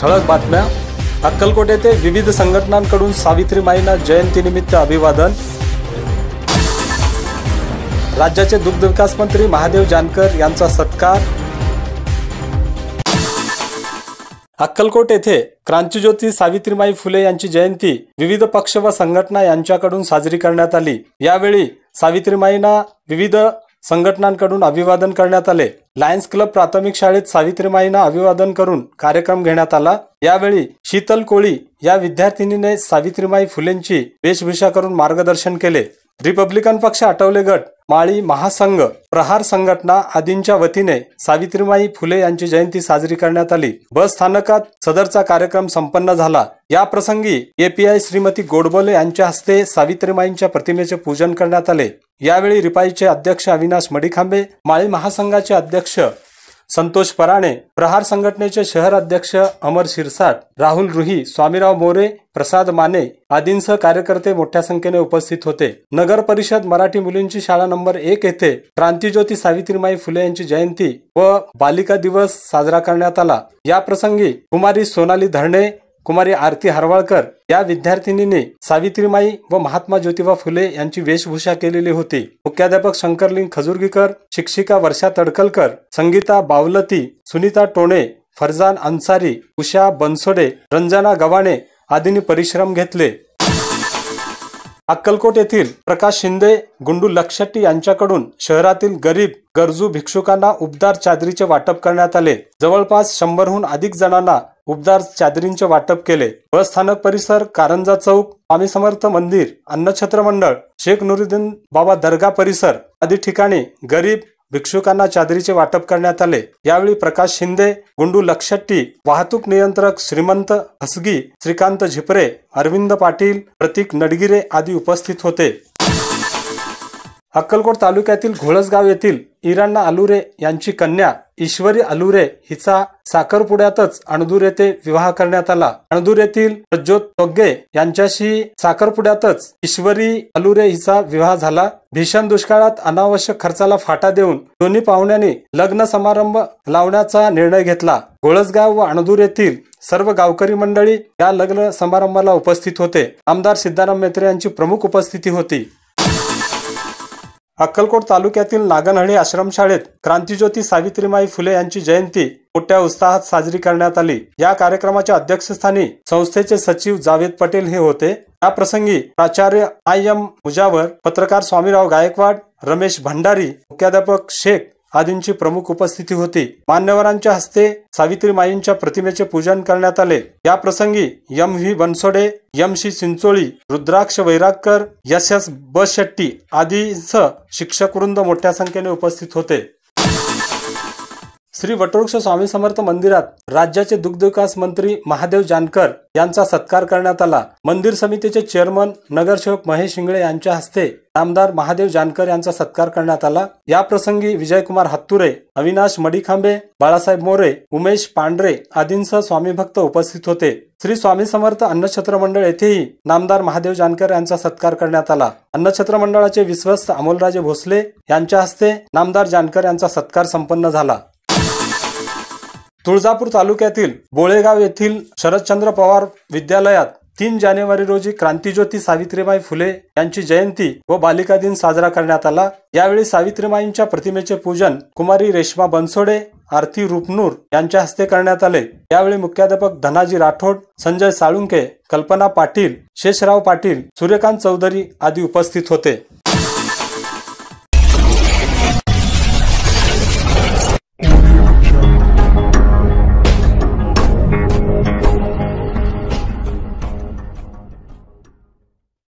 ठळक बातम्या. अक्कलकोट येथे विविध संघटनांकडून सावित्रीमाईंना जयंतीनिमित्त अभिवादन. राज्याचे दुग्धविकास मंत्री महादेव जानकर यांचा सत्कार. अक्कलकोट येथे क्रांतीज्योती सावित्रीमाई फुले यांची जयंती विविध पक्ष व संघटना यांच्याकडून साजरी करण्यात आली. यावेळी सावित्रीमाईंना विविध संघटनांकडून अभिवादन करण्यात आले. लायन्स क्लब प्राथमिक शाळेत सावित्रीमाईंना अभिवादन करून कार्यक्रम घेण्यात आला. यावेळी शीतल कोळी या विद्यार्थिनीने सावित्रीमाई फुलेंची वेशभूषा करून मार्गदर्शन केले. रिपब्लिकन पक्ष आठवले गट माळी महासंघ प्रहार संघटना आदींच्या वतीने सावित्रीमाई फुले यांची जयंती साजरी करण्यात आली. बस स्थानकात सदरचा कार्यक्रम संपन्न झाला. या प्रसंगी एपीआय श्रीमती गोडबोले यांच्या हस्ते सावित्रीमाईंच्या प्रतिमेचे पूजन करण्यात आले. यावेळी रिपाईचे अध्यक्ष अविनाश मडिखांबे माळी महासंघाचे अध्यक्ष संतोष पराणे प्रहार संघटनेचे शहर अध्यक्ष अमर शिरसाट राहुल रुही स्वामीराव मोरे प्रसाद माने आदींसह कार्यकर्ते मोठ्या संख्येने उपस्थित होते. नगर परिषद मराठी मुलींची शाळा नंबर एक येथे क्रांतिज्योती सावित्रीमाई फुले यांची जयंती व बालिका दिवस साजरा करण्यात आला. या प्रसंगी कुमारी सोनाली धरणे कुमारी आरती हरवाळकर या विद्यार्थिनीने सावित्रीमाई व महात्मा ज्योतिबा फुले यांची वेशभूषा केलेली होती. मुख्याध्यापक शंकरलिंग खजुरगीकर शिक्षिका वर्षा तडकलकर संगीता बावलती सुनीता टोणे फरजान अन्सारी उषा बनसोडे रंजना गवाणे आदींनी परिश्रम घेतले. अक्कलकोट येथील प्रकाश शिंदे गुंडू लक्षट्टी यांच्याकडून शहरातील गरीब गरजू भिक्षुकांना उबदार चादरीचे वाटप करण्यात आले. जवळपास शंभरहून अधिक जणांना उबदार चादरींचे वाटप केले. बस स्थानक परिसर कारंजा चौक स्वामी समर्थ मंदिर अन्नछत्र मंडळ शेख नुरुद्दीन बाबा दर्गा परिसर आदी ठिकाणी गरीब भिक्षुकांना चादरीचे वाटप करण्यात आले. यावेळी प्रकाश शिंदे गुंडू लक्षट्टी वाहतूक नियंत्रक श्रीमंत हसगी श्रीकांत झिपरे अरविंद पाटील प्रतीक नडगिरे आदी उपस्थित होते. अक्कलकोट तालुक्यातील घोळसगाव येथील इराणा आलुरे यांची कन्या ईश्वरी अलुरे हिचा साखरपुड्यातच अणदूर येथे विवाह करण्यात आला. अणदूर येथील प्रज्योत तोग्गे यांच्याशी साखरपुड्यातच ईश्वरी अलुरे हिचा विवाह झाला. भीषण दुष्काळात अनावश्यक खर्चाला फाटा देऊन दोन्ही पाहुण्यांनी लग्न समारंभ लावण्याचा निर्णय घेतला. गोळसगाव व अणदूर येथील सर्व गावकरी मंडळी या लग्न समारंभाला उपस्थित होते. आमदार सिद्धाराम मेत्रे यांची प्रमुख उपस्थिती होती. अक्कलकोट तालुक्यातील नागनहळी आश्रमशाळेत क्रांतीज्योती सावित्रीमाई फुले यांची जयंती मोठ्या उत्साहात साजरी करण्यात आली. या कार्यक्रमाच्या अध्यक्षस्थानी संस्थेचे सचिव जावेद पटेल हे होते. या प्रसंगी प्राचार्य आय एम मुजावर पत्रकार स्वामीराव गायकवाड रमेश भंडारी मुख्याध्यापक शेख आदींची प्रमुख उपस्थिती होती. मान्यवरांच्या हस्ते सावित्रीमाईंच्या प्रतिमेचे पूजन करण्यात आले. या प्रसंगी एम व्ही बनसोडे एम शी चिंचोळी रुद्राक्ष वैरागकर एस एस बस शेट्टी आदीसह शिक्षक वृंद मोठ्या संख्येने उपस्थित होते. श्री वटवृक्ष स्वामी समर्थ मंदिरात राज्याचे दुग्धविकास मंत्री महादेव जानकर यांचा सत्कार करण्यात आला. मंदिर समितीचे चेअरमन नगरसेवक महेश शिंगळे यांच्या हस्ते आमदार महादेव जानकर यांचा सत्कार करण्यात आला. या प्रसंगी विजयकुमार हत्तुरे अविनाश मडिखांबे बाळासाहेब मोरे उमेश पांढरे आदींसह स्वामी भक्त उपस्थित होते. श्री स्वामी समर्थ अन्नछत्र मंडळ येथेही नामदार महादेव जानकर यांचा सत्कार करण्यात आला. अन्नछत्र मंडळाचे विश्वस्त अमोलराजे भोसले यांच्या हस्ते नामदार जानकर यांचा सत्कार संपन्न झाला. तुळजापूर तालुक्यातील बोळेगाव येथील शरदचंद्र पवार विद्यालयात तीन जानेवारी रोजी क्रांतीज्योती सावित्रीबाई फुले यांची जयंती व बालिका दिन साजरा करण्यात आला. यावेळी सावित्रीबाईंच्या प्रतिमेचे पूजन कुमारी रेश्मा बनसोडे आरती रुपनूर यांच्या हस्ते करण्यात आले. यावेळी मुख्याध्यापक धनाजी राठोड संजय साळुंके कल्पना पाटील शेषराव पाटील सूर्यकांत चौधरी आदी उपस्थित होते.